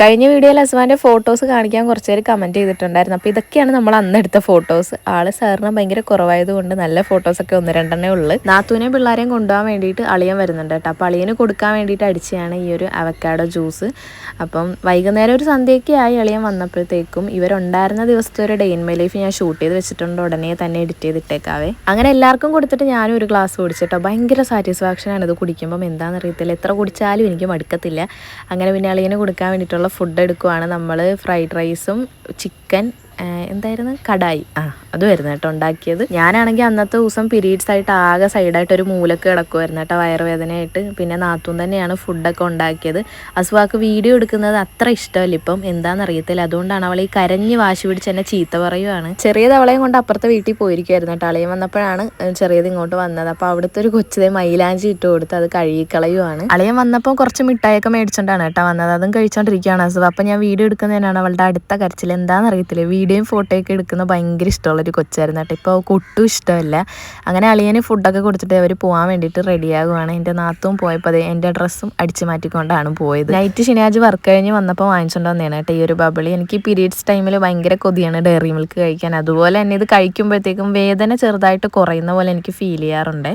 കഴിഞ്ഞ വീഡിയോയിൽ അസ്മാന്റെ ഫോട്ടോസ് കാണിക്കാൻ കുറച്ച് പേര് കമന്റ് ചെയ്തിട്ടുണ്ടായിരുന്നു. അപ്പോൾ ഇതൊക്കെയാണ് നമ്മൾ അന്ന് എടുത്ത ഫോട്ടോസ് ആൾ സാറിന് ഭയങ്കര കുറവായതുകൊണ്ട് നല്ല ഫോട്ടോസൊക്കെ ഒന്ന് രണ്ടെണ്ണേ ഉള്ളു. നാത്തൂനെയും പിള്ളേരെയും കൊണ്ടുപോകാൻ വേണ്ടിയിട്ട് അളിയൻ വരുന്നുണ്ട് കേട്ടോ. അപ്പോൾ അളിയന് കൊടുക്കാൻ വേണ്ടിയിട്ട് അടിച്ചതാണ് ഈ ഒരു അവക്കാഡോ ജ്യൂസ് അപ്പം വൈകുന്നേരം ഒരു സന്ധ്യയൊക്കെ ആയി അളിയൻ വന്നപ്പോഴത്തേക്കും ഇവരുണ്ടായിരുന്ന ദിവസത്തെ ഒരു ഡേ ഇൻ മൈ ലൈഫ് ഞാൻ ഷൂട്ട് ചെയ്ത് വെച്ചിട്ടുണ്ട്. ഉടനെ തന്നെ എഡിറ്റ് ചെയ്തിട്ടേക്കാവേ. അങ്ങനെ എല്ലാവർക്കും കൊടുത്തിട്ട് ഞാനും ഒരു ഗ്ലാസ് കുടിച്ചിട്ടോ ഭയങ്കര സാറ്റിസ്ഫാക്ഷനാണ് ഇത് കുടിക്കുമ്പം. എന്താണെന്ന് അറിയത്തില്ല എത്ര കുടിച്ചാലും എനിക്ക് മടുക്കത്തില്ല. അങ്ങനെ പിന്നെ അളിയന് കൊടുക്കാൻ വേണ്ടിയിട്ടുള്ള ഫുഡ് എടുക്കുവാണ് നമ്മൾ ഫ്രൈഡ് റൈസും ചിക്കൻ എന്തായിരുന്നു? കടായി. ആ അതുമായിരുന്നു കേട്ടോ ഉണ്ടാക്കിയത്. ഞാനാണെങ്കിൽ അന്നത്തെ ദിവസം പീരീഡ്സ് ആയിട്ട് ആകെ സൈഡായിട്ട് ഒരു മൂലക്ക് കിടക്കുമായിരുന്നു കേട്ടോ വയറുവേദനയായിട്ട്. പിന്നെ നാത്തും തന്നെയാണ് ഫുഡൊക്കെ ഉണ്ടാക്കിയത്. അസുവാക്ക് വീഡിയോ എടുക്കുന്നത് അത്ര ഇഷ്ടമല്ല ഇപ്പം. എന്താണെന്ന് അറിയത്തില്ല അതുകൊണ്ടാണ് അവൾ ഈ കരഞ്ഞ് വാശി പിടിച്ച് എന്നെ ചീത്ത പറയുവാണ്. ചെറിയത് അവളെയും കൊണ്ട് അപ്പുറത്തെ വീട്ടിൽ പോയിരിക്കുമായിരുന്നു കേട്ടോ. അളയും വന്നപ്പോഴാണ് ചെറിയത് ഇങ്ങോട്ട് വന്നത്. അപ്പോൾ അവിടുത്തെ ഒരു കൊച്ചിതേ മൈലാഞ്ചി ഇട്ട് കൊടുത്ത് അത് കഴുകിക്കളയുവാണ്. അളിയൻ വന്നപ്പോൾ കുറച്ച് മിഠായിയൊക്കെ മേടിച്ചോണ്ടാണ് കേട്ടോ വന്നത്. അതും കഴിച്ചോണ്ടിരിക്കുകയാണ് അസുഖം. അപ്പം ഞാൻ വീഡിയോ എടുക്കുന്നതിനാണ് അവളുടെ അടുത്ത കരച്ചിൽ. എന്താണെന്ന് അറിയത്തില്ല വീഡിയോയും ഫോട്ടോയൊക്കെ എടുക്കുന്ന ഭയങ്കര ഇഷ്ടമുള്ളൊരു കൊച്ചായിരുന്നു കേട്ടോ. ഇപ്പോൾ അവൾക്ക് ഒട്ടും ഇഷ്ടമല്ല. അങ്ങനെ അളിയന് ഫുഡൊക്കെ കൊടുത്തിട്ട് അവർ പോകാൻ വേണ്ടിയിട്ട് റെഡിയാകുവാണ് എന്റെ നാത്തും പോയപ്പോൾ അതെ എന്റെ ഡ്രസ്സും അടിച്ചു മാറ്റിക്കൊണ്ടാണ് പോയത്. നൈറ്റ് ശനിയാഴ്ച വർക്ക് കഴിഞ്ഞ് വന്നപ്പോൾ വാങ്ങിച്ചുകൊണ്ട് കേട്ടോ ഈ ഒരു ബബിളി എനിക്ക് പീരീഡ്സ് ടൈമിൽ ഭയങ്കര കൊതിയാണ് ഡയറി മിൽക്ക് കഴിക്കാൻ. അതുപോലെ തന്നെ ഇത് കഴിക്കുമ്പോഴത്തേക്കും വേദന ചെറുതായിട്ട് കുറയുന്ന പോലെ എനിക്ക് ഫീൽ ചെയ്യാറുണ്ട്.